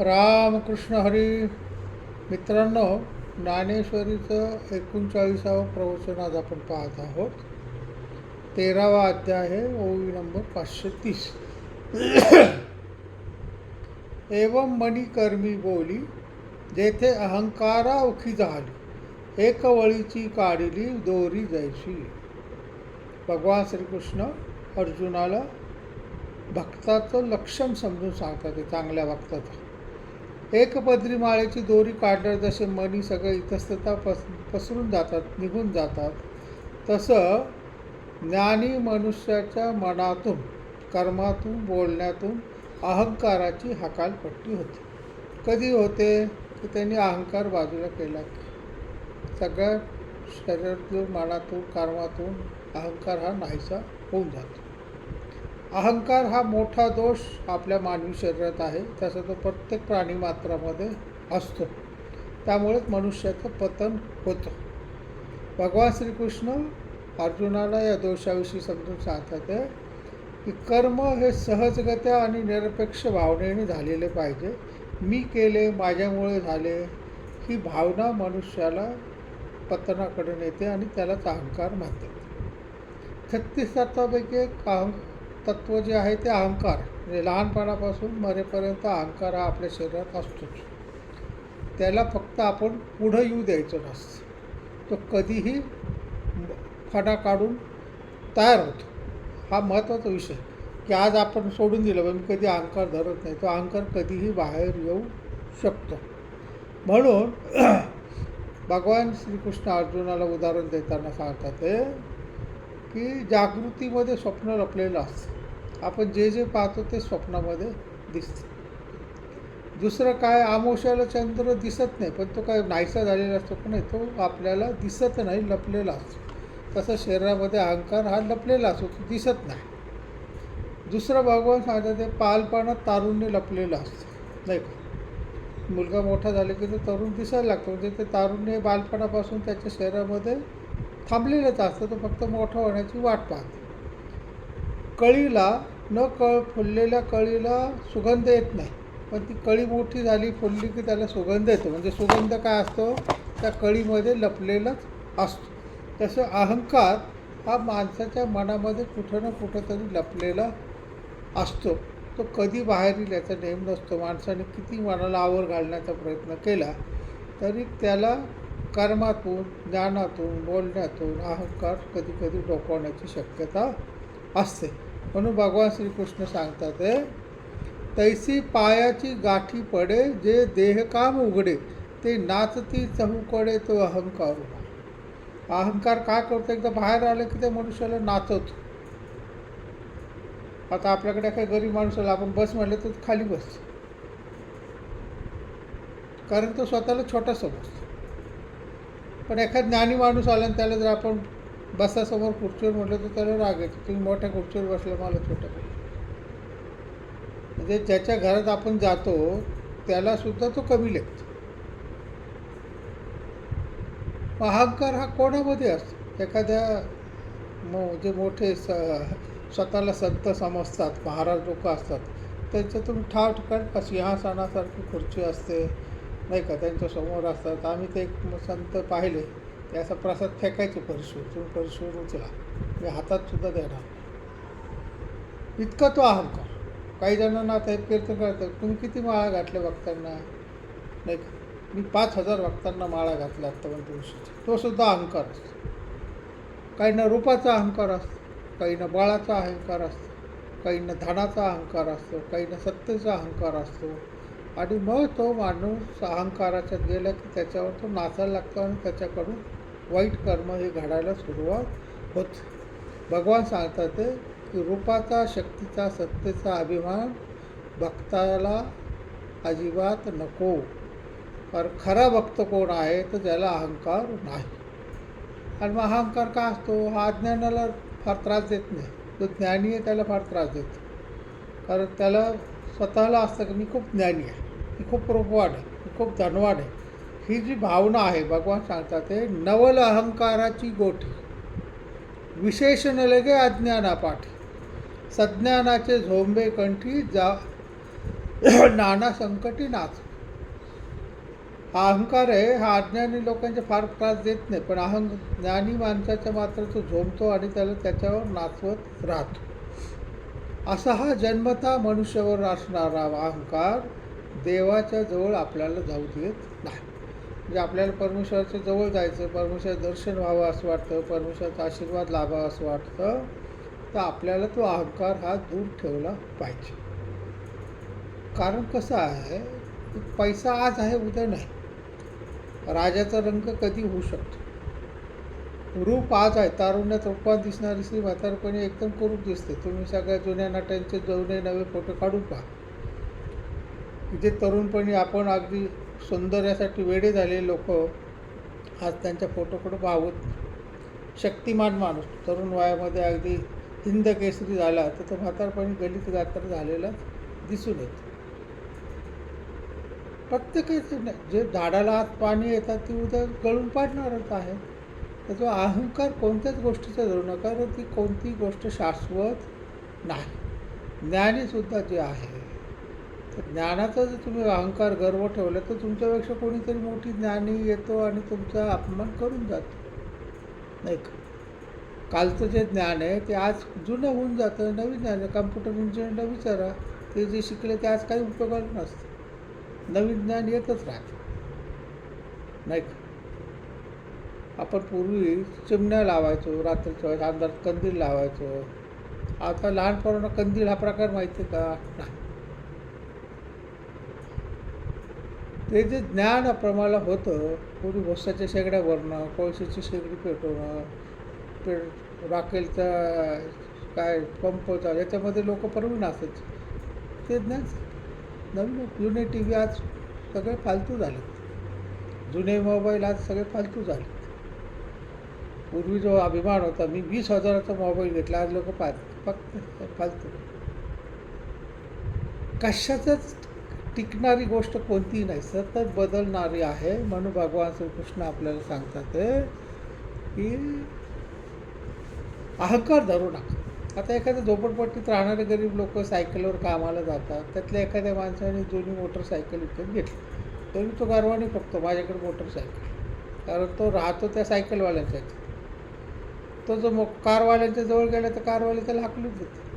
रामकृष्ण हरी. मित्रांनो ज्ञानेश्वरीचं एकोणचाळीसावं प्रवचन आज आपण पाहत आहोत. तेरावा अध्याय आहे ओवी नंबर पाचशे तीस. एवं मणिकर्मी बोली जेथे अहंकारा उखी झाली एकवळीची काढली दोरी जैशी भगवान श्रीकृष्ण अर्जुनाला भक्ताचं लक्षण समजून सांगतात ते चांगल्या भक्ताचं. एक पदरी माळेची दोरी काढणार जसे मनी सगळे इतस्तता पस पसरून जातात निघून जातात तसं ज्ञानी मनुष्याच्या मनातून कर्मातून बोलण्यातून अहंकाराची हकालपट्टी होते. कधी होते? की त्यांनी अहंकार बाजूला केला की सगळ्या शरीरातून मनातून कर्मातून अहंकार हा नाहीसा होऊन जातो. अहंकार हा मोठा दोष आपल्या मानवी शरीरात आहे. तसा तो प्रत्येक प्राणीमात्रामध्ये असतो. त्यामुळेच मनुष्याचं पतन होतं. भगवान श्रीकृष्ण अर्जुनाला या दोषाविषयी समजून सांगतात आहे की कर्म हे सहजगत्या आणि निरपेक्ष भावनेने झालेले पाहिजे. मी केले माझ्यामुळे झाले ही भावना मनुष्याला पतनाकडे नेते आणि त्यालाच अहंकार म्हणतात. छत्तीस तत्वापैकी एक अहं तत्व जे आहे ते अहंकार. म्हणजे लहानपणापासून मरेपर्यंत अहंकार हा आपल्या शरीरात असतोच. त्याला फक्त आपण पुढं येऊ द्यायचं नसतं तो कधीही फडा काढून तयार होतो. हा महत्त्वाचा विषय. की आज आपण सोडून दिलं पण मी कधी अहंकार धरत नाही. तो अहंकार कधीही बाहेर येऊ शकतो. म्हणून भगवान श्रीकृष्ण अर्जुनाला उदाहरण देताना सांगतात ते की जागृतीमध्ये स्वप्न लपलेलं असतं. आपण जे जे पाहतो ते स्वप्नामध्ये दिसतं. दुसरं काय आमोशाला चंद्र दिसत नाही पण तो काय नाहीसा झालेला असतो पण नाही तो आपल्याला दिसत नाही लपलेला असतो. तसं शरीरामध्ये अहंकार हा लपलेला असतो तो दिसत नाही. दुसरं भगवान सांगतात ते पालपणात तारुण्य लपलेलं असतं. नाही का? मुलगा मोठा झाला की तो तरुण दिसायला लागतो. म्हणजे ते तारुण्य बालपणापासून त्याच्या शरीरामध्ये थांबलेलंच असतं तो फक्त मोठं होण्याची वाट पाहते. कळीला न कळ फुललेल्या कळीला सुगंध येत नाही. पण ती कळी मोठी झाली फुलली की त्याला सुगंध येतो. म्हणजे सुगंध काय असतो? त्या कळीमध्ये लपलेलाच असतो. तसं अहंकार हा माणसाच्या मनामध्ये कुठं ना कुठं तरी लपलेला असतो. तो कधी बाहेर येईल याचा नेम नसतो. माणसाने किती मनाला आवर घालण्याचा प्रयत्न केला तरी त्याला कर्मातून ज्ञानातून बोलण्यातून अहंकार कधी कधी डोकवण्याची शक्यता असते. म्हणून भगवान श्रीकृष्ण सांगतात आहे तैसी पायाची गाठी पडे जे देहकाम उघडे ते नाचती चहूकडे तो अहंकार उभा. अहंकार काय करतो? एकदा बाहेर आलं की त्या मनुष्याला नाचवतो आता आपल्याकडे काही गरीब माणसाला आपण बस म्हणलं तर खाली बस. कारण तो स्वतःला छोटा समजतो पण एखाद ज्ञानी माणूस आला आणि त्याला जर आपण बसासमोर खुर्चीवर म्हटलं तर त्याला राग येतो. तुम्ही मोठ्या खुर्चीवर बसला मला छोट्या म्हणजे ज्याच्या घरात आपण जातो त्याला सुद्धा तो कमी लेखतो. अहंकार हा कोणामध्ये असतो? एखाद्या मो जे मोठे स स्वतःला संत समजतात महाराज लोक असतात त्यांच्यातून ठाव ठिकाण सिंहासनासारखी खुर्ची असते. नाही का त्यांच्यासमोर असतात. आम्ही ते एक संत पाहिले ते असा प्रसाद फेकायचे परशूर तुम्ही परशूर उचला. मी हातात सुद्धा देणार इतका तो अहंकार. काही जणांना आता कीर्तन करतात तुम्ही किती माळा घातल्या भक्तांना नाही का? मी पाच हजार भक्तांना माळा घातल्या आत्तापर्यंत. तुळशीची तो सुद्धा अहंकार असतो. काहींना रूपाचा अहंकार असतो काहींना बाळाचा अहंकार असतो काहींना धनाचा अहंकार असतो काहींना सत्तेचा अहंकार असतो. आणि मग तो माणूस अहंकाराच्यात गेला की त्याच्यावर तो नाचायला लागतो आणि त्याच्याकडून वाईट कर्म हे घडायला सुरुवात होते. भगवान सांगतात ते की रूपाचा शक्तीचा सत्तेचा अभिमान भक्ताला अजिबात नको. कारण खरा भक्त कोण आहे तर ज्याला अहंकार नाही. आणि मग अहंकार का असतो? हा अज्ञानाला फार त्रास देत नाही. जो ज्ञानी आहे त्याला फार त्रास देतो कारण त्याला स्वतःला असतं की मी खूप ज्ञानी आहे मी खूप रूपवान आहे मी खूप धनवान आहे. ही जी भावना आहे भगवान सांगतात ते नवल अहंकाराची गोठी. विशेषण लगे अज्ञानापाठी. सज्ञानाचे झोंबे कंठी जा नाना संकटी नाच. हा अहंकार आहे हा अज्ञानी लोकांचे फार त्रास देत नाही पण अहं ज्ञानी माणसाच्या मात्र तो झोंबतो आणि त्याला त्याच्यावर नाचवत राहतो. असा हा जन्मता मनुष्यावर असणारा अहंकार देवाच्या जवळ आपल्याला जाऊ देत नाही. म्हणजे आपल्याला परमेश्वराच्या जवळ जायचं परमेश्वर दर्शन व्हावं असं वाटतं परमेश्वराचा आशीर्वाद लाभावा असं वाटतं तर आपल्याला तो अहंकार हा दूर ठेवला पाहिजे. कारण कसं आहे पैसा आज आहे उद्या नाही. राजाचा रंग कधी होऊ शकतो? रूप आज आहे. तारुण्यात रूपात दिसणारी श्री म्हातारपणी एकदम कुरूप दिसते. तुम्ही सगळ्या जुन्या नाट्यांचे जुने नवे फोटो काढून पहा. इथे तरुणपणी आपण अगदी सौंदर्यासाठी वेडे झालेले लोक आज त्यांच्या फोटोकडे पाहत शक्तिमान माणूस. तरुण वयामध्ये अगदी हिंद केसरी झाला तर तो म्हातारपणी गलित गात्र झालेला दिसून येतो. प्रत्येक नाही जे झाडाला आत पाणी येतात ती उद्या गळून पाडणारच आहे. तर तो अहंकार कोणत्याच गोष्टीचा धरू नका कारण ती कोणती गोष्ट शाश्वत नाही. ज्ञानीसुद्धा जे आहे तर ज्ञानाचा जर तुम्ही अहंकार गर्व ठेवला तर तुमच्यापेक्षा कोणीतरी मोठी ज्ञानी येतो आणि तुमचा अपमान करून जातो. नाही का? कालचं जे ज्ञान आहे ते आज जुनं होऊन जातं नवीन ज्ञान आहे. कम्प्युटर इंजिनियरला विचारा ते जे शिकले ते आज काही उपयोगाला नसतं. नवीन ज्ञान येतच राहतं. नाही का? आपण पूर्वी चिमण्या लावायचो रात्रीच्या वेळेस अंधारात कंदील लावायचो. आता लहानपणा कंदील हा प्रकार माहिती आहे का? नाही ते जे ज्ञान प्रमाला होतं पूर्वी भोसाच्या शेगड्या भरणं कोळशीची शेगडी पेटवणं पे राखेलचा काय पंपचा याच्यामध्ये लोक परवीन असायचे ते ज्ञान नवीन जुने टी व्ही आज सगळे फालतू झालेत. जुने मोबाईल आज सगळे फालतू झालेत. पूर्वी जो अभिमान होता मी वीस हजाराचा मोबाईल घेतला आज लोक पाहतात फक्त कशाचंच टिकणारी गोष्ट कोणतीही नाही. सतत बदलणारी आहे म्हणून भगवान श्रीकृष्ण आपल्याला सांगतात की अहंकार धरू नका. आता एखाद्या झोपडपट्टीत राहणारे गरीब लोक सायकलवर कामाला जातात. त्यातल्या एखाद्या माणसाने जुनी मोटरसायकल विकत घेतली. तरी तो गर्वाने फक्त माझ्याकडे मोटरसायकल कारण तो राहतो त्या सायकलवाल्यांच्या तो जो मो कारवाल्यांच्या जवळ गेला तर कारवाले त्याला हाकलून देते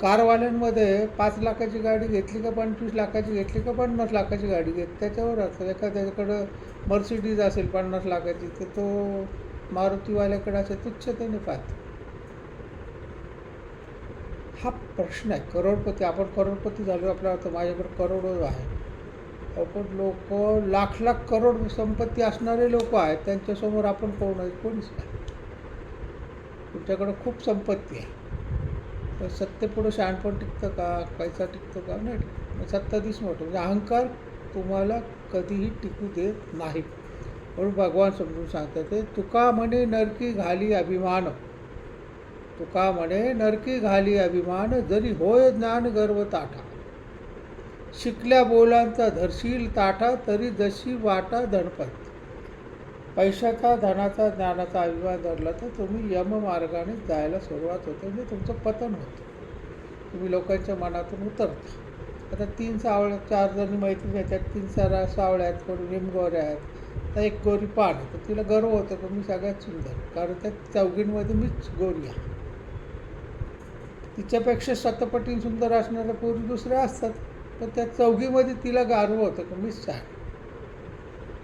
कारवाल्यांमध्ये पाच लाखाची गाडी घेतली का पंचवीस लाखाची घेतली का पन्नास लाखाची गाडी घेत त्याच्यावर असतं. एखाद्याकडं मर्सिडीज असेल पन्नास लाखाची तर तो मारुतीवाल्याकडे असे तुच्छतेने पाहतो. हा प्रश्न आहे. करोडपती आपण करोडपती झालो आपल्याला तर माझ्याकडे करोडो आहे. आपण लोक लाख लाख करोड संपत्ती असणारे लोक आहेत त्यांच्यासमोर आपण कोण आहे? कोणीच नाही. तुमच्याकडं खूप संपत्ती आहे. तर सत्तेपुढं शहाणपण टिकतं का? पैसा टिकतं का? नाही टिकत. सत्ताधीश मोठं. म्हणजे अहंकार तुम्हाला कधीही टिकू देत नाही. म्हणून भगवान समजून सांगतात ते तुका म्हणे नरकी घाली अभिमान. तुका म्हणे नरकी घाली अभिमान जरी होय ज्ञान गर्व ताठा. शिकल्या बोलांचा धरशील ताटा तरी जशी वाटा दणपत पैशाचा धनाचा ज्ञानाचा अभिमान धरला तर तुम्ही यममार्गाने जायला सुरुवात होते. म्हणजे तुमचं पतन होतं. तुम्ही लोकांच्या मनातून उतरता. आता तीन सावळ्या चार जणी मैत्रिणी आहेत तीन सारा सावळ्या आहेत कोणी निमगोऱ्या आहेत. तर एक गोरी पान आहे. तर तिला गर्व होतं की मी सगळ्यात सुंदर. कारण त्या चौघींमध्ये मीच गोरी आहे. तिच्यापेक्षा शतपटीन सुंदर असणाऱ्या पोरी दुसऱ्या असतात. तर त्या चौघीमध्ये तिला गर्व होतं की? मी साठ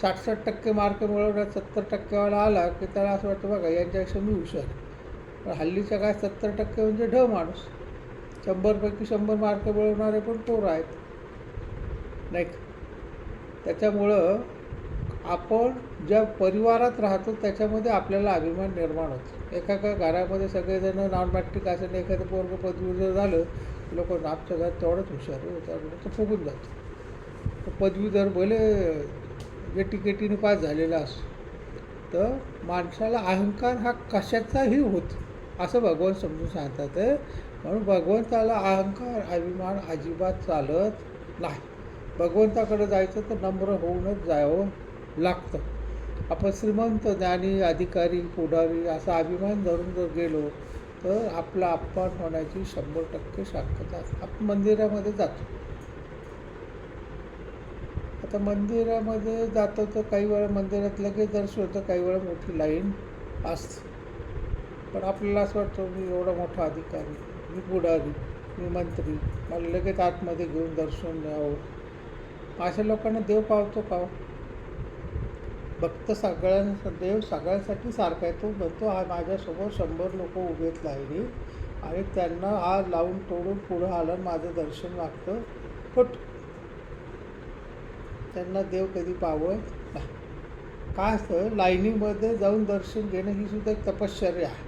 साठसठ टक्के मार्क मिळवला सत्तर टक्केवाला आला की त्याला असं वाटतं बघा यांच्यापेक्षा मी हुशार पण हल्लीच्या काय सत्तर टक्के म्हणजे ढ माणूस. शंभरपैकी शंभर मार्क मिळवणारे पण पोरं आहेत. नाही त्याच्यामुळं आपण ज्या परिवारात राहतो त्याच्यामध्ये आपल्याला अभिमान निर्माण होतो. एका घरामध्ये सगळेजण नॉन मॅट्रिक असेल एखादं पोरग पदवीधर झालं लोक आमच्या जात तेवढंच हुशार आहे त्यामुळे तो फुगून जातो. पदवीधर भले गेटीकेटीने पास झालेला असतो तर माणसाला अहंकार हा कशाचाही होतो असं भगवान समजून सांगतात म्हणून भगवंताला अहंकार अभिमान अजिबात चालत नाही. भगवंताकडे जायचं तर नम्र होऊनच जावं लागतं. आपण श्रीमंत ज्ञानी अधिकारी पुढारी असा अभिमान धरून जर गेलो तर आपला अपमान होण्याची शंभर टक्के शक्यता. आपण मंदिरामध्ये जातो. आता मंदिरामध्ये जातो तर काही वेळा मंदिरात लगेच दर्शन होतं काही वेळा मोठी लाईन असते. पण आपल्याला असं वाटतं मी एवढा मोठा अधिकारी मी पुढारी मी मंत्री मला लगेच आतमध्ये घेऊन दर्शन द्यावं अशा लोकांना देव पावतो का हो? भक्त सगळ्यांस देव सगळ्यांसाठी सारखा आहे. तो म्हणतो हा माझ्यासमोर शंभर लोक उभेत लाईनी आणि त्यांना हा लावून तोडून पुढं आलं माझं दर्शन मागतं पट त्यांना देव कधी पावत नाही. काय असतं? लाईनीमध्ये जाऊन दर्शन घेणं ही सुद्धा एक तपश्चर्या आहे.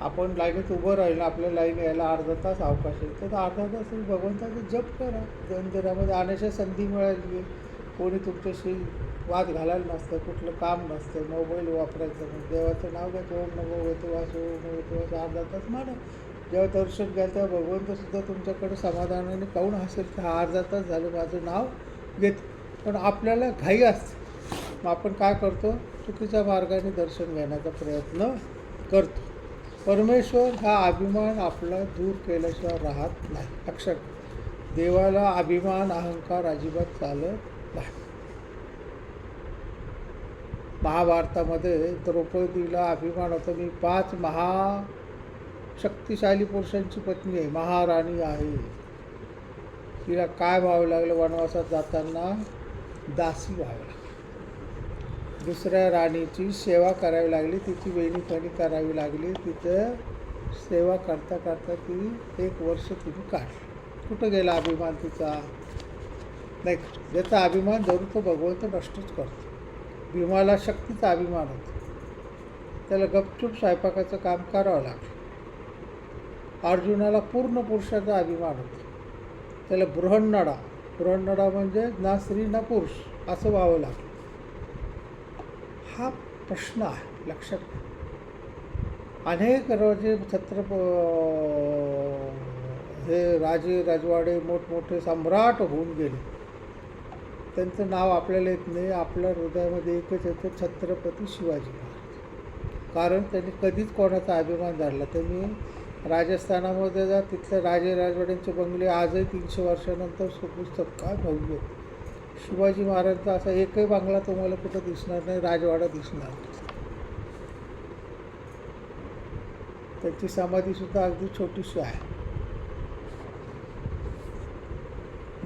आपण लाईनीत उभं राहिलं आपल्या लाईन यायला अर्धा तास अवकाश आहे. तर अर्धा तास भगवंताचा जप करा. मंदिरामध्ये आणायच्या संधी मिळाली. आहे कोणी तुमच्याशी वाद घालायला नसतं कुठलं काम नसतं मोबाईल वापरायचं नाही. देवाचं नाव घ्यायचं ओम नमो होते वासो ओम नमो अर्धा तास मारा जेव्हा दर्शन घ्यायचं तेव्हा भगवंतसुद्धा तुमच्याकडे समाधानाने काऊन असेल की हा अर्धा तास झालं माझं नाव घेत. पण आपल्याला घाई असते. मग आपण काय करतो? चुकीच्या मार्गाने दर्शन घेण्याचा प्रयत्न करतो. परमेश्वर हा अभिमान आपला दूर केल्याशिवाय राहत नाही. लक्षात देवाला अभिमान अहंकार अजिबात चालत महाभारतामध्ये द्रौपदीला अभिमान होता मी पाच महा शक्तिशाली पुरुषांची पत्नी आहे महाराणी आहे. तिला काय व्हावं लागलं? वनवासात जाताना दासी व्हावं लागलं. दुसऱ्या राणीची सेवा करावी लागली तिची वेणीफणी करावी लागली. तिचं सेवा करता करता ती एक वर्ष तिने काढली. कुठं गेला अभिमान तिचा? नाही ज्याचा अभिमान जरूर तो भगवंत नष्टच करतो. भीमाला शक्तीचा अभिमान होता. त्याला गपचूप स्वयंपाकाचं काम करावं लागलं. अर्जुनाला पूर्ण पुरुषाचा अभिमान होता. त्याला बृहन्नडा बृहन्नडा म्हणजे ना स्त्री ना पुरुष असं व्हावं लागलं. हा प्रश्न आहे लक्षात घ्या अनेक राजे छत्रप हे राजे राजवाडे मोठमोठे सम्राट होऊन गेले. त्यांचं नाव आपल्याला येत नाही. आपल्या हृदयामध्ये एकच येतं छत्रपती शिवाजी महाराज. कारण त्यांनी कधीच कोणाचा अभिमान धरला त्यांनी राजस्थानामध्ये जा तिथले राजे राजवाड्यांचे बंगले आजही तीनशे वर्षानंतर सुपुस्तक काय भव्य? शिवाजी महाराजांचा असा एकही बंगला तुम्हाला कुठं दिसणार नाही राजवाडा दिसणार त्यांची समाधीसुद्धा अगदी छोटीशी आहे.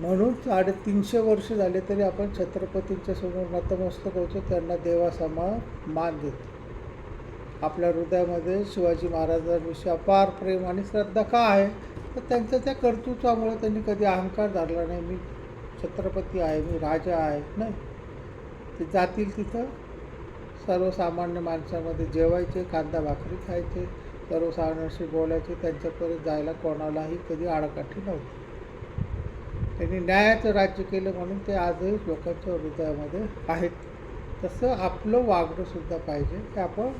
म्हणून साडेतीनशे वर्ष झाले तरी आपण छत्रपतींच्या समोर नतमस्तक होतो. त्यांना देवासमा मान देतो. आपल्या हृदयामध्ये शिवाजी महाराजांविषयी अपार प्रेम आणि श्रद्धा का आहे? तर त्यांच्या त्या कर्तृत्वामुळे त्यांनी कधी अहंकार धरला नाही. मी छत्रपती आहे मी राजा आहे नाही. ते जातील तिथं. सर्वसामान्य माणसामध्ये जेवायचे कांदा भाकरी खायचे सर्वसामान्यांशी बोलायचे त्यांच्यापर्यंत जायला कोणालाही कधी आडकाठी नव्हती. त्यांनी न्यायाचं राज्य केलं म्हणून ते आजही लोकांच्या हृदयामध्ये आहेत. तसं आपलं वागणंसुद्धा पाहिजे. की आपण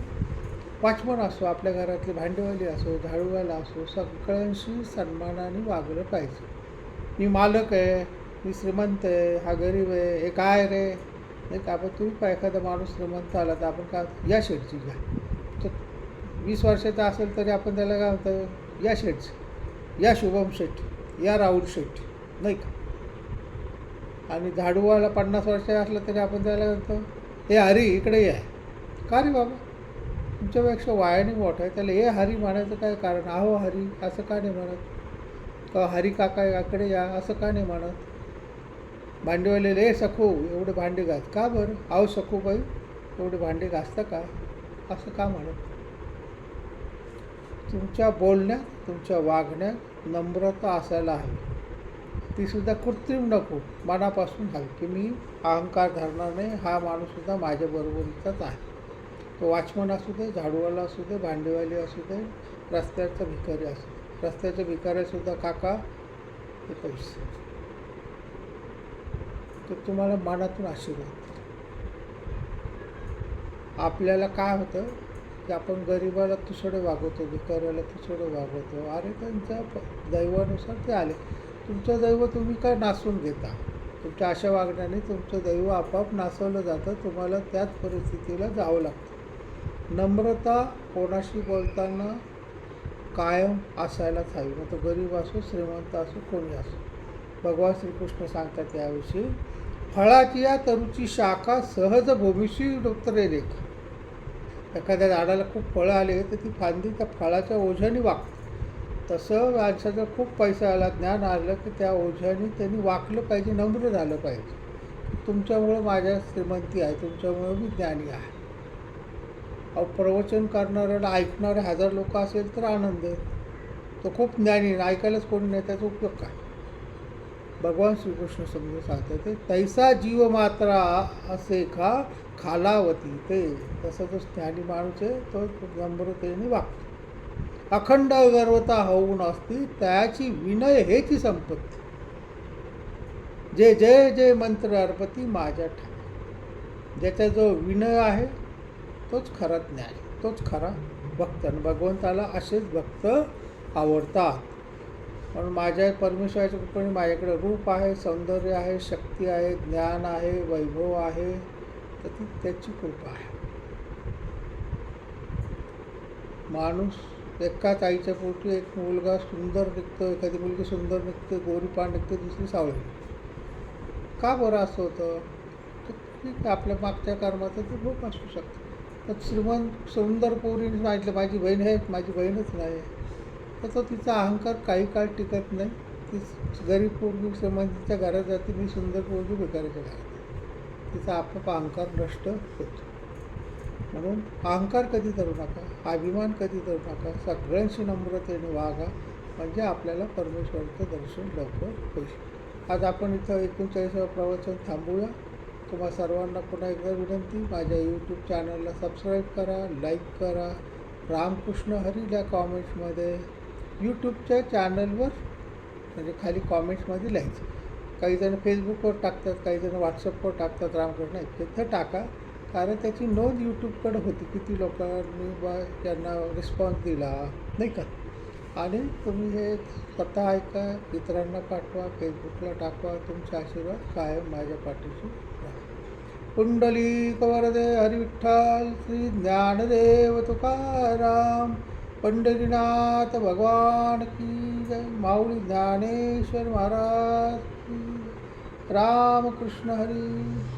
वाचमन असो आपल्या घरातली भांडवली असो झाडूवाला असो सगळ्यांशी सन्मानाने वागलं पाहिजे. मी मालक आहे मी श्रीमंत आहे हा गरीब आहे हे काय रे? एक का? आपण तुम्ही पण एखादा माणूस श्रीमंत आला तर आपण काय या शेडची घ्या. तर वीस वर्षाचा असेल तरी आपण त्याला काय म्हणतो या शेडची या शुभम शेठ या राहुल शेठ. नाही का? आणि झाडूवाला पन्नास वर्ष असलं तरी आपण त्याला म्हणतो हे हरी इकडे या. का रे बाबा? तुमच्यापेक्षा वायाने मोठ आहे. त्याला हे हरी म्हणायचं काय कारण? आहो हरी असं का नाही म्हणत? का हरी काका याकडे या असं का नाही म्हणत? भांडेवाले रे सखू एवढे भांडे घास. का बरं? आहो सखू बाई एवढे भांडे घासतं का? असं का म्हणत? तुमच्या बोलण्यात तुमच्या वागण्यात नम्रता असायला हवी. तीसुद्धा कृत्रिम नको मनापासून हवी की मी अहंकार धरणार नाही हा माणूससुद्धा माझ्याबरोबरीचाच आहे. तो वॉचमन असू दे झाडूवाला असू दे भांडेवाली असू दे रस्त्याचा भिकारी असू दे. रस्त्याच्या भिकाऱ्यासुद्धा काका हे पैसे तर तुम्हाला मनातून आशीर्वाद आपल्याला काय होतं की आपण गरिबाला तुसडे वागवतो भिकाऱ्याला तुसडे वागवतो. अरे त्यांच्या दैवानुसार ते आले. तुमचं दैव तुम्ही काय नासून घेता? तुमच्या अशा वागण्याने तुमचं दैव आपोआप नासवलं जातं. तुम्हाला त्याच परिस्थितीला जावं लागतं. नम्रता कोणाशी बोलताना कायम असायलाच हवी. मग तो गरीब असो श्रीमंत असो कोणी असो. भगवान श्रीकृष्ण सांगतात याविषयी फळाची या तरुची शाखा सहज भूमीशी डोक्तरे रेख एखाद्या झाडाला खूप फळं आले तर ती फांदी त्या फळाच्या ओझ्याने वागते तसं माणसाचा खूप पैसा आला ज्ञान आलं की त्या ओझ्याने त्यांनी वाकलं पाहिजे नम्र झालं पाहिजे. तुमच्यामुळं माझ्या श्रीमंती आहे तुमच्यामुळं मी ज्ञानी आहे. अहो प्रवचन करणाऱ्याला ऐकणारे हजार लोक असेल तर आनंद आहे. तो खूप ज्ञानी ऐकायलाच कोणी नाही त्याचा उपयोग काय? भगवान श्रीकृष्ण समजून सांगतात ते तैसा जीव मात्रा असे का खालावती ते. तसा जो ज्ञानी माणूस आहे तो नम्रतेने वागतो. अखंड गर्वता होऊन असती त्याची विनय हेची संपत्ती. जे जय जय मंत्र अर्पती माझ्या ठाणे ज्याचा जो विनय आहे तोच खरा ज्ञान तोच खरा भक्त. आणि भगवंताला असेच भक्त आवडतात. पण माझ्या परमेश्वराच्या कृपेने माझ्याकडे रूप आहे सौंदर्य आहे शक्ती आहे ज्ञान आहे वैभव आहे तर ती त्याची कृपा आहे. माणूस एकाच आईच्या पोटी एक मुलगा सुंदर निघतो एखादी मुलगी सुंदर निघते गोरी पान निघते दुसरी सावळी का बरं असं होतं? तर ठीक आहे आपल्या मागच्या कर्माचं ते भूक असू शकतं. तर श्रीमंत सुंदर पोरीने सांगितलं माझी बहीण आहे माझी बहीणच नाही. तर तो तिचा अहंकार काही काळ टिकत नाही. ती गरीब पोरगी श्रीमंतीच्या घरात जाते मी सुंदर पोरगी भिकाऱ्याच्या घरात तिचा आपला अहंकार नष्ट होतो. म्हणून अहंकार कधी धरू नका अभिमान कधी धरू नका सगळ्यांशी नम्रतेने वागा म्हणजे आपल्याला परमेश्वराचं दर्शन लवकर होईल. आज आपण इथं एकोणचाळीसावं प्रवचन थांबूया. तुम्हा सर्वांना पुन्हा एकदा विनंती माझ्या यूट्यूब चॅनलला सबस्क्राईब करा लाईक करा. रामकृष्ण हरी या कॉमेंट्समध्ये यूट्यूबच्या चॅनलवर म्हणजे खाली कॉमेंट्समध्ये लिहायचं. काही जण फेसबुकवर टाकतात काही जण व्हॉट्सअपवर टाकतात रामकृष्ण इतकं तिथं टाका. कारण त्याची नोंद यूट्यूबकडे होती. किती लोकांनी बा त्यांना रिस्पॉन्स दिला नाही का? आणि तुम्ही हे स्वतः ऐका इतरांना पाठवा फेसबुकला टाकवा तुमचा आशीर्वाद कायम माझ्या पाठीशी कुंडली कवरदे हरिविठ्ठल श्री ज्ञानदेव तुकाराम पंढरीनाथ भगवान की जय माऊली ज्ञानेश्वर महाराज की कृष्ण रामकृष्ण हरी